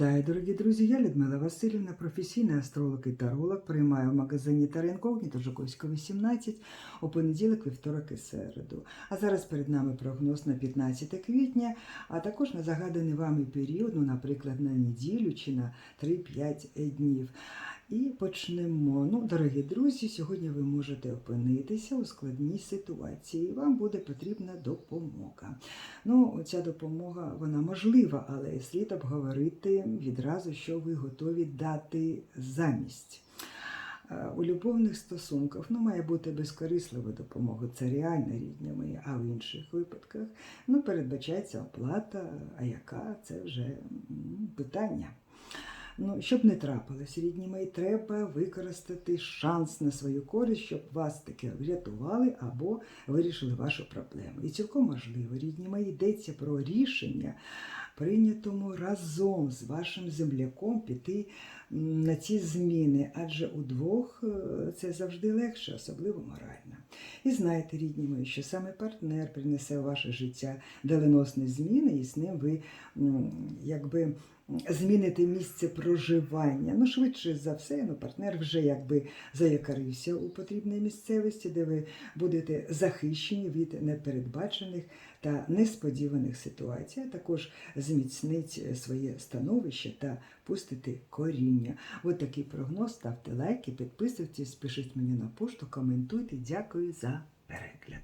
Вітаю, дорогі друзі! Я Людмила Васильівна, професійний астролог і таролог. Приймаю в магазині Таренкогніто Жуковського 18 у понеділок, вівторок і середу. А зараз перед нами прогноз на 15 квітня, а також на загаданий вами період, ну, наприклад, на неділю чи на 3-5 днів. І почнемо. Ну, дорогі друзі, сьогодні ви можете опинитися у складній ситуації. Вам буде потрібна допомога. Ну, ця допомога вона можлива, але слід обговорити відразу, що ви готові дати замість. Е, У любовних стосунках ну, має бути безкорислива допомога, це реально рідні мої, а в інших випадках ну, передбачається оплата, а яка це вже питання. Ну, щоб не трапилось, рідні мої, треба використати шанс на свою користь, щоб вас таки врятували або вирішили вашу проблему. І цілком можливо, рідні мої, йдеться про рішення, прийнятому разом з вашим земляком піти на ці зміни, адже удвох е, це завжди легше, особливо морально. І знаєте, рідні мої, що саме партнер принесе в ваше життя доленосні зміни, і з ним ви якби зміните місце проживання. Ну, швидше за все, ну, партнер вже якби заякарився у потрібній місцевості, де ви будете захищені від непередбачених та несподіваних ситуацій, а також зміцнить своє становище та пустити коріння. От такий прогноз. Ставте лайки, підписуйтесь, пишіть мені на пошту, коментуйте. Дякую за перегляд.